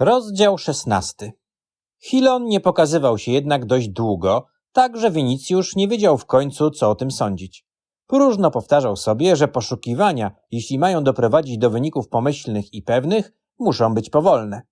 Rozdział szesnasty. Hilon nie pokazywał się jednak dość długo, tak że Winicjusz nie wiedział w końcu, co o tym sądzić. Próżno powtarzał sobie, że poszukiwania, jeśli mają doprowadzić do wyników pomyślnych i pewnych, muszą być powolne.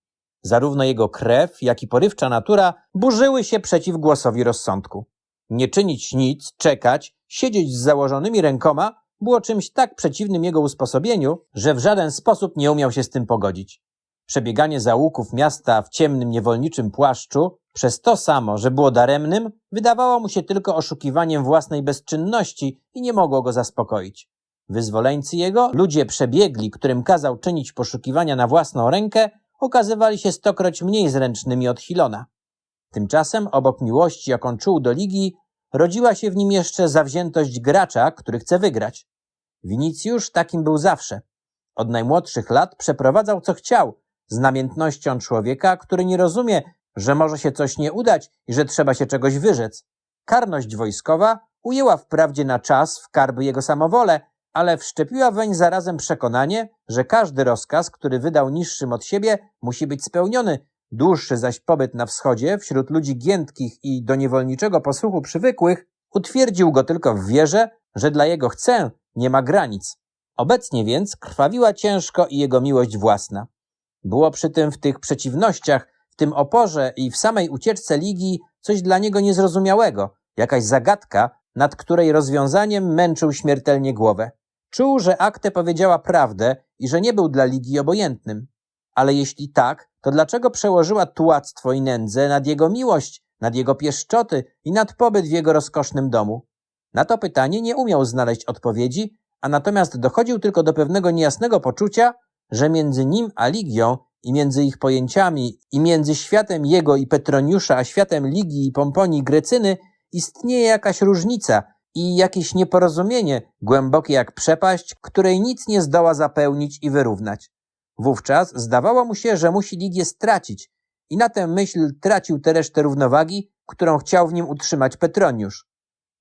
Zarówno jego krew, jak i porywcza natura burzyły się przeciw głosowi rozsądku. Nie czynić nic, czekać, siedzieć z założonymi rękoma było czymś tak przeciwnym jego usposobieniu, że w żaden sposób nie umiał się z tym pogodzić. Przebieganie załuków miasta w ciemnym niewolniczym płaszczu, przez to samo, że było daremnym, wydawało mu się tylko oszukiwaniem własnej bezczynności i nie mogło go zaspokoić. Wyzwoleńcy jego, ludzie przebiegli, którym kazał czynić poszukiwania na własną rękę, okazywali się stokroć mniej zręcznymi od Hilona. Tymczasem, obok miłości, jaką czuł do ligi, rodziła się w nim jeszcze zawziętość gracza, który chce wygrać. Winicjusz takim był zawsze. Od najmłodszych lat przeprowadzał co chciał, z namiętnością człowieka, który nie rozumie, że może się coś nie udać i że trzeba się czegoś wyrzec. Karność wojskowa ujęła wprawdzie na czas w karby jego samowolę, ale wszczepiła weń zarazem przekonanie, że każdy rozkaz, który wydał niższym od siebie, musi być spełniony. Dłuższy zaś pobyt na wschodzie, wśród ludzi giętkich i do niewolniczego posłuchu przywykłych, utwierdził go tylko w wierze, że dla jego chcę nie ma granic. Obecnie więc krwawiła ciężko i jego miłość własna. Było przy tym w tych przeciwnościach, w tym oporze i w samej ucieczce ligi coś dla niego niezrozumiałego, jakaś zagadka, nad której rozwiązaniem męczył śmiertelnie głowę. Czuł, że Akte powiedziała prawdę i że nie był dla ligi obojętnym. Ale jeśli tak, to dlaczego przełożyła tułactwo i nędzę nad jego miłość, nad jego pieszczoty i nad pobyt w jego rozkosznym domu? Na to pytanie nie umiał znaleźć odpowiedzi, a natomiast dochodził tylko do pewnego niejasnego poczucia, że między nim a Ligią i między ich pojęciami i między światem jego i Petroniusza a światem Ligii i Pomponii Grecyny istnieje jakaś różnica i jakieś nieporozumienie głębokie jak przepaść, której nic nie zdoła zapełnić i wyrównać. Wówczas zdawało mu się, że musi Ligię stracić i na tę myśl tracił tę resztę równowagi, którą chciał w nim utrzymać Petroniusz.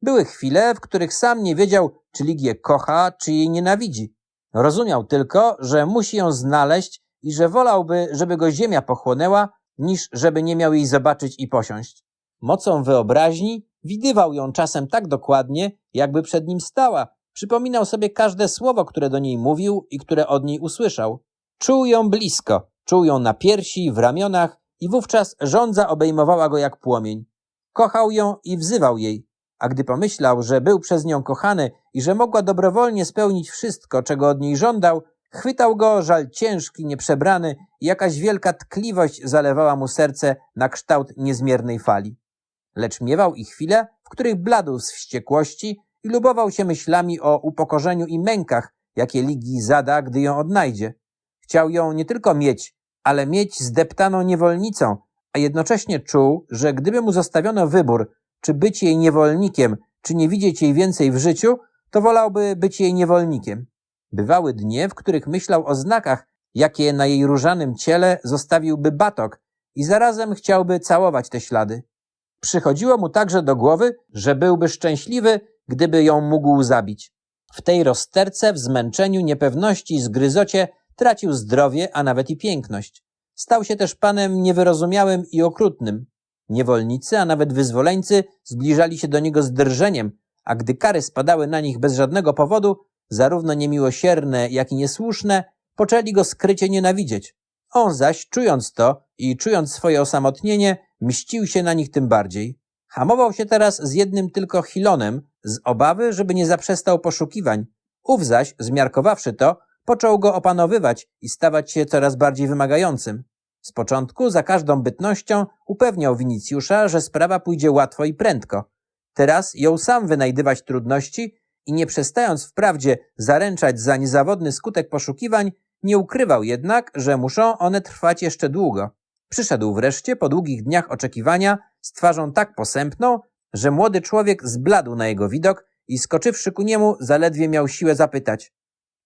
Były chwile, w których sam nie wiedział, czy Ligię kocha, czy jej nienawidzi. Rozumiał tylko, że musi ją znaleźć i że wolałby, żeby go ziemia pochłonęła, niż żeby nie miał jej zobaczyć i posiąść. Mocą wyobraźni widywał ją czasem tak dokładnie, jakby przed nim stała. Przypominał sobie każde słowo, które do niej mówił i które od niej usłyszał. Czuł ją blisko, czuł ją na piersi, w ramionach i wówczas żądza obejmowała go jak płomień. Kochał ją i wzywał jej, a gdy pomyślał, że był przez nią kochany i że mogła dobrowolnie spełnić wszystko, czego od niej żądał, chwytał go żal ciężki, nieprzebrany i jakaś wielka tkliwość zalewała mu serce na kształt niezmiernej fali. Lecz miewał i chwile, w których bladł z wściekłości i lubował się myślami o upokorzeniu i mękach, jakie Ligi zada, gdy ją odnajdzie. Chciał ją nie tylko mieć, ale mieć zdeptaną niewolnicą, a jednocześnie czuł, że gdyby mu zostawiono wybór, czy być jej niewolnikiem, czy nie widzieć jej więcej w życiu, to wolałby być jej niewolnikiem. Bywały dnie, w których myślał o znakach, jakie na jej różanym ciele zostawiłby batok i zarazem chciałby całować te ślady. Przychodziło mu także do głowy, że byłby szczęśliwy, gdyby ją mógł zabić. W tej rozterce, w zmęczeniu, niepewności i zgryzocie tracił zdrowie, a nawet i piękność. Stał się też panem niewyrozumiałym i okrutnym. Niewolnicy, a nawet wyzwoleńcy zbliżali się do niego z drżeniem, a gdy kary spadały na nich bez żadnego powodu, zarówno niemiłosierne, jak i niesłuszne, poczęli go skrycie nienawidzieć. On zaś, czując to i czując swoje osamotnienie, mścił się na nich tym bardziej. Hamował się teraz z jednym tylko Hilonem, z obawy, żeby nie zaprzestał poszukiwań. Ów zaś, zmiarkowawszy to, począł go opanowywać i stawać się coraz bardziej wymagającym. Z początku za każdą bytnością upewniał Winicjusza, że sprawa pójdzie łatwo i prędko. Teraz jął sam wynajdywać trudności i nie przestając wprawdzie zaręczać za niezawodny skutek poszukiwań, nie ukrywał jednak, że muszą one trwać jeszcze długo. Przyszedł wreszcie po długich dniach oczekiwania z twarzą tak posępną, że młody człowiek zbladł na jego widok i skoczywszy ku niemu zaledwie miał siłę zapytać.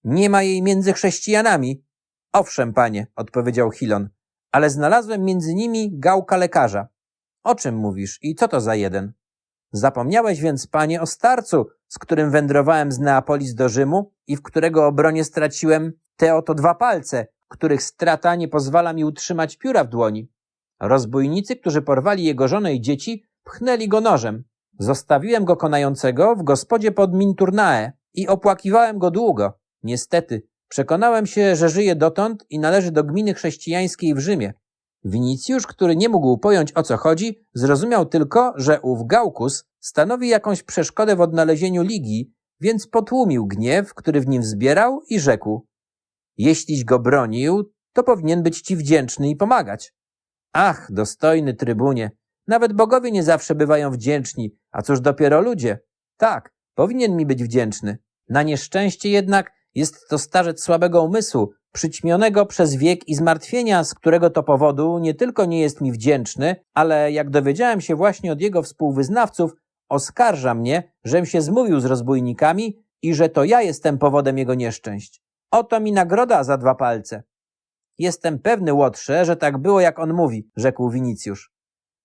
Nie ma jej między chrześcijanami. Owszem, panie, odpowiedział Hilon, ale znalazłem między nimi gałka lekarza. O czym mówisz i co to za jeden? Zapomniałeś więc, panie, o starcu, z którym wędrowałem z Neapolis do Rzymu i w którego obronie straciłem te oto dwa palce, których strata nie pozwala mi utrzymać pióra w dłoni. Rozbójnicy, którzy porwali jego żonę i dzieci, pchnęli go nożem. Zostawiłem go konającego w gospodzie pod Minturnae i opłakiwałem go długo. Niestety, przekonałem się, że żyje dotąd i należy do gminy chrześcijańskiej w Rzymie. Winicjusz, który nie mógł pojąć o co chodzi, zrozumiał tylko, że ów Gaukus stanowi jakąś przeszkodę w odnalezieniu ligi, więc potłumił gniew, który w nim wzbierał i rzekł: Jeśliś go bronił, to powinien być ci wdzięczny i pomagać. Ach, dostojny trybunie, nawet bogowie nie zawsze bywają wdzięczni, a cóż dopiero ludzie. Tak, powinien mi być wdzięczny. Na nieszczęście jednak jest to starzec słabego umysłu, przyćmionego przez wiek i zmartwienia, z którego to powodu nie tylko nie jest mi wdzięczny, ale jak dowiedziałem się właśnie od jego współwyznawców, oskarża mnie, żem się zmówił z rozbójnikami i że to ja jestem powodem jego nieszczęść. Oto mi nagroda za dwa palce. Jestem pewny, Łotrze, że tak było, jak on mówi, rzekł Winicjusz.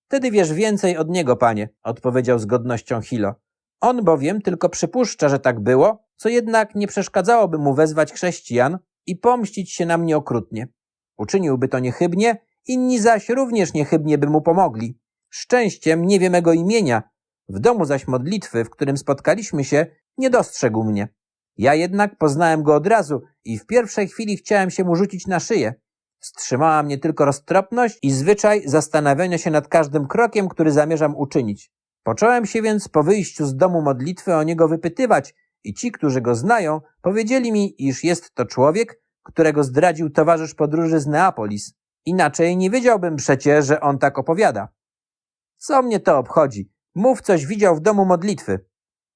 Wtedy wiesz więcej od niego, panie, odpowiedział z godnością Hilo. On bowiem tylko przypuszcza, że tak było, co jednak nie przeszkadzałoby mu wezwać chrześcijan i pomścić się na mnie okrutnie. Uczyniłby to niechybnie, inni zaś również niechybnie by mu pomogli. Szczęściem nie wie mego imienia, w domu zaś modlitwy, w którym spotkaliśmy się, nie dostrzegł mnie. Ja jednak poznałem go od razu i w pierwszej chwili chciałem się mu rzucić na szyję. Wstrzymała mnie tylko roztropność i zwyczaj zastanawiania się nad każdym krokiem, który zamierzam uczynić. Począłem się więc po wyjściu z domu modlitwy o niego wypytywać i ci, którzy go znają, powiedzieli mi, iż jest to człowiek, którego zdradził towarzysz podróży z Neapolis. Inaczej nie wiedziałbym przecie, że on tak opowiada. Co mnie to obchodzi? Mów coś widział w domu modlitwy.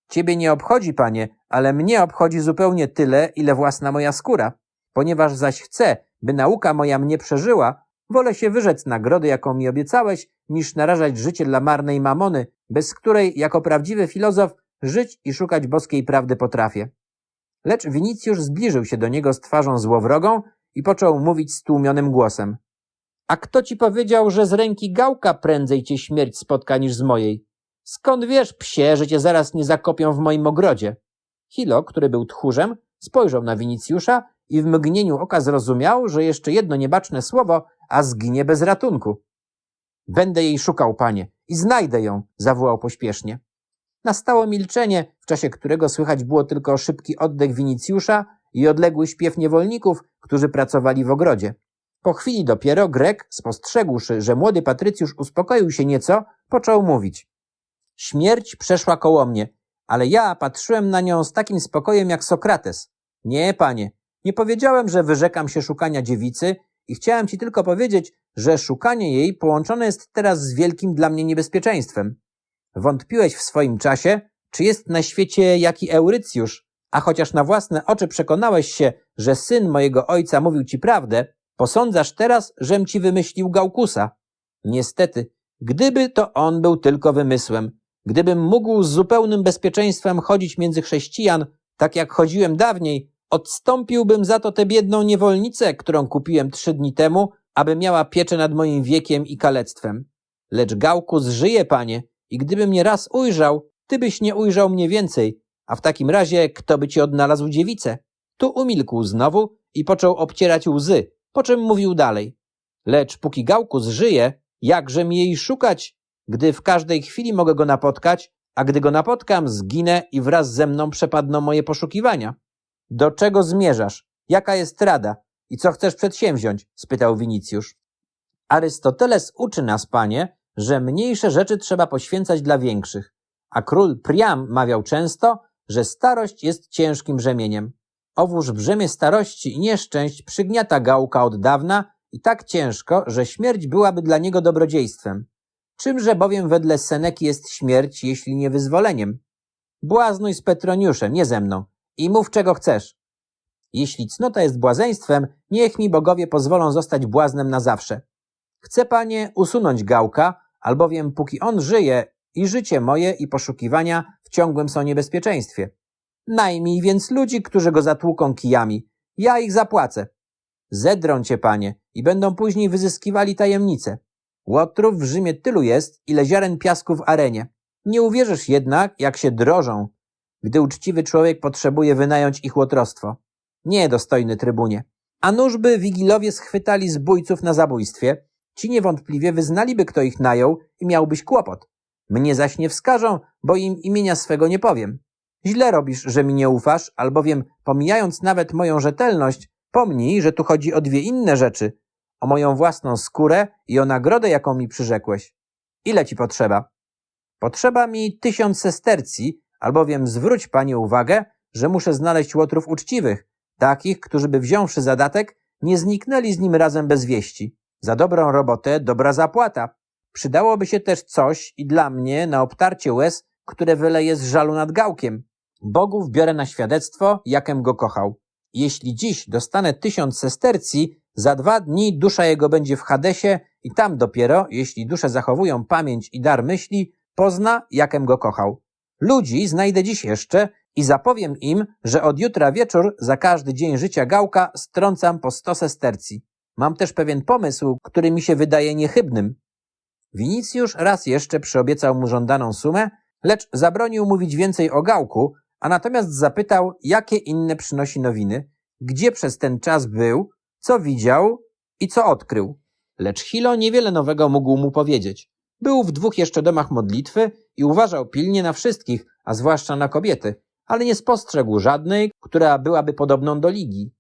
Ciebie nie obchodzi, panie, ale mnie obchodzi zupełnie tyle, ile własna moja skóra. Ponieważ zaś chcę, by nauka moja mnie przeżyła, wolę się wyrzec nagrody, jaką mi obiecałeś, niż narażać życie dla marnej mamony, bez której, jako prawdziwy filozof, żyć i szukać boskiej prawdy potrafię. Lecz Winicjusz zbliżył się do niego z twarzą złowrogą i począł mówić stłumionym głosem. A kto ci powiedział, że z ręki gałka prędzej cię śmierć spotka niż z mojej? Skąd wiesz, psie, że cię zaraz nie zakopią w moim ogrodzie? Hilo, który był tchórzem, spojrzał na Winicjusza i w mgnieniu oka zrozumiał, że jeszcze jedno niebaczne słowo, a zginie bez ratunku. Będę jej szukał, panie, i znajdę ją, zawołał pośpiesznie. Nastało milczenie, w czasie którego słychać było tylko szybki oddech Winicjusza i odległy śpiew niewolników, którzy pracowali w ogrodzie. Po chwili dopiero Grek, spostrzegłszy, że młody Patrycjusz uspokoił się nieco, począł mówić. Śmierć przeszła koło mnie, ale ja patrzyłem na nią z takim spokojem jak Sokrates. Nie, panie, nie powiedziałem, że wyrzekam się szukania dziewicy i chciałem ci tylko powiedzieć, że szukanie jej połączone jest teraz z wielkim dla mnie niebezpieczeństwem. Wątpiłeś w swoim czasie, czy jest na świecie jaki Eurycjusz, a chociaż na własne oczy przekonałeś się, że syn mojego ojca mówił ci prawdę, posądzasz teraz, żem ci wymyślił Gaukusa. Niestety, gdyby to on był tylko wymysłem, Gdybym mógł z zupełnym bezpieczeństwem chodzić między chrześcijan, tak jak chodziłem dawniej, odstąpiłbym za to tę biedną niewolnicę, którą kupiłem trzy dni temu, aby miała pieczę nad moim wiekiem i kalectwem. Lecz Gałkus żyje, panie, i gdyby mnie raz ujrzał, ty byś nie ujrzał mnie więcej, a w takim razie kto by ci odnalazł dziewicę? Tu umilkł znowu i począł obcierać łzy, po czym mówił dalej. Lecz póki Gałkus żyje, jakże mi jej szukać, gdy w każdej chwili mogę go napotkać, a gdy go napotkam, zginę i wraz ze mną przepadną moje poszukiwania. Do czego zmierzasz? Jaka jest rada? I co chcesz przedsięwziąć? spytał Winicjusz. Arystoteles uczy nas, panie, że mniejsze rzeczy trzeba poświęcać dla większych, a król Priam mawiał często, że starość jest ciężkim brzemieniem. Owóż brzemię starości i nieszczęść przygniata gałka od dawna i tak ciężko, że śmierć byłaby dla niego dobrodziejstwem. Czymże bowiem wedle Seneki jest śmierć, jeśli nie wyzwoleniem? Błaznuj z Petroniuszem, nie ze mną, i mów czego chcesz. Jeśli cnota jest błazeństwem, niech mi bogowie pozwolą zostać błaznem na zawsze. Chcę, panie, usunąć gałka, albowiem póki on żyje i życie moje i poszukiwania w ciągłym są niebezpieczeństwie. Najmij więc ludzi, którzy go zatłuką kijami. Ja ich zapłacę. Zedrą cię, panie, i będą później wyzyskiwali tajemnice. Łotrów w Rzymie tylu jest, ile ziaren piasku w arenie. Nie uwierzysz jednak, jak się drożą, gdy uczciwy człowiek potrzebuje wynająć ich łotrostwo. Nie, dostojny trybunie. A nużby wigilowie schwytali zbójców na zabójstwie, ci niewątpliwie wyznaliby, kto ich najął i miałbyś kłopot. Mnie zaś nie wskażą, bo im imienia swego nie powiem. Źle robisz, że mi nie ufasz, albowiem, pomijając nawet moją rzetelność, pomnij, że tu chodzi o dwie inne rzeczy. O moją własną skórę i o nagrodę, jaką mi przyrzekłeś. Ile ci potrzeba? Potrzeba mi tysiąc sestercji, albowiem zwróć panie uwagę, że muszę znaleźć łotrów uczciwych, takich, którzy by wziąwszy zadatek, nie zniknęli z nim razem bez wieści. Za dobrą robotę dobra zapłata. Przydałoby się też coś i dla mnie na obtarcie łez, które wyleje z żalu nad gałkiem. Bogów biorę na świadectwo, jakem go kochał. Jeśli dziś dostanę tysiąc sestercji, za dwa dni dusza jego będzie w Hadesie i tam dopiero, jeśli dusze zachowują pamięć i dar myśli, pozna, jakem go kochał. Ludzi znajdę dziś jeszcze i zapowiem im, że od jutra wieczór za każdy dzień życia gałka strącam po sto sestercji. Mam też pewien pomysł, który mi się wydaje niechybnym. Winicjusz raz jeszcze przyobiecał mu żądaną sumę, lecz zabronił mówić więcej o gałku, a natomiast zapytał, jakie inne przynosi nowiny, gdzie przez ten czas był, co widział i co odkrył. Lecz Hilo niewiele nowego mógł mu powiedzieć. Był w dwóch jeszcze domach modlitwy i uważał pilnie na wszystkich, a zwłaszcza na kobiety, ale nie spostrzegł żadnej, która byłaby podobną do ligi.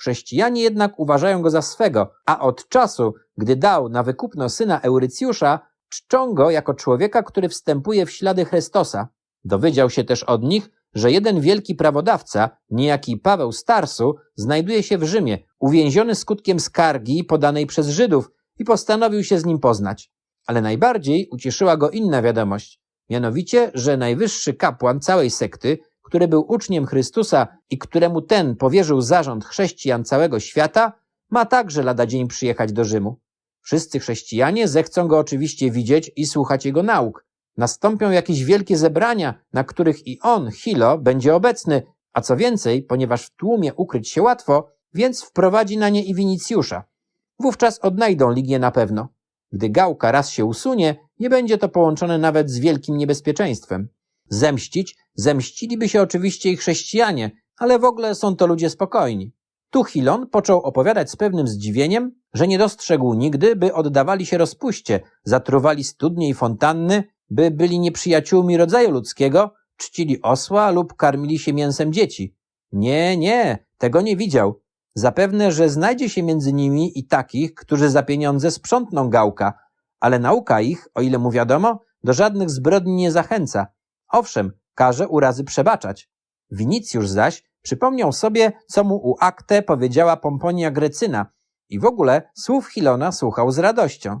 Chrześcijanie jednak uważają go za swego, a od czasu, gdy dał na wykupno syna Eurycjusza, czczą go jako człowieka, który wstępuje w ślady Chrystosa. Dowiedział się też od nich, że jeden wielki prawodawca, niejaki Paweł Starsu, znajduje się w Rzymie, uwięziony skutkiem skargi podanej przez Żydów i postanowił się z nim poznać. Ale najbardziej ucieszyła go inna wiadomość, mianowicie, że najwyższy kapłan całej sekty, który był uczniem Chrystusa i któremu ten powierzył zarząd chrześcijan całego świata, ma także lada dzień przyjechać do Rzymu. Wszyscy chrześcijanie zechcą go oczywiście widzieć i słuchać jego nauk. Nastąpią jakieś wielkie zebrania, na których i on, Hilo, będzie obecny, a co więcej, ponieważ w tłumie ukryć się łatwo, więc wprowadzi na nie i Winicjusza. Wówczas odnajdą Ligię na pewno. Gdy gałka raz się usunie, nie będzie to połączone nawet z wielkim niebezpieczeństwem. Zemścić zemściliby się oczywiście i chrześcijanie, ale w ogóle są to ludzie spokojni. Tu Hilon począł opowiadać z pewnym zdziwieniem, że nie dostrzegł nigdy, by oddawali się rozpuście, zatruwali studnie i fontanny, by byli nieprzyjaciółmi rodzaju ludzkiego, czcili osła lub karmili się mięsem dzieci. Nie, nie, tego nie widział. Zapewne, że znajdzie się między nimi i takich, którzy za pieniądze sprzątną gałka, ale nauka ich, o ile mu wiadomo, do żadnych zbrodni nie zachęca. Owszem, każe urazy przebaczać. Winicjusz zaś przypomniał sobie, co mu u Akte powiedziała Pomponia Grecyna i w ogóle słów Hilona słuchał z radością.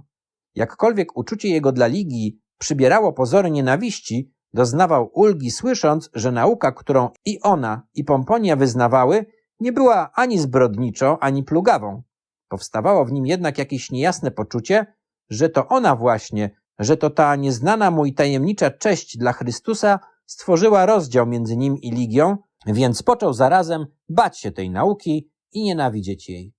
Jakkolwiek uczucie jego dla Ligii przybierało pozory nienawiści, doznawał ulgi słysząc, że nauka, którą i ona, i Pomponia wyznawały, nie była ani zbrodniczą, ani plugawą. Powstawało w nim jednak jakieś niejasne poczucie, że to ona właśnie, że to ta nieznana mu i tajemnicza cześć dla Chrystusa stworzyła rozdział między nim i Ligią, więc począł zarazem bać się tej nauki i nienawidzieć jej.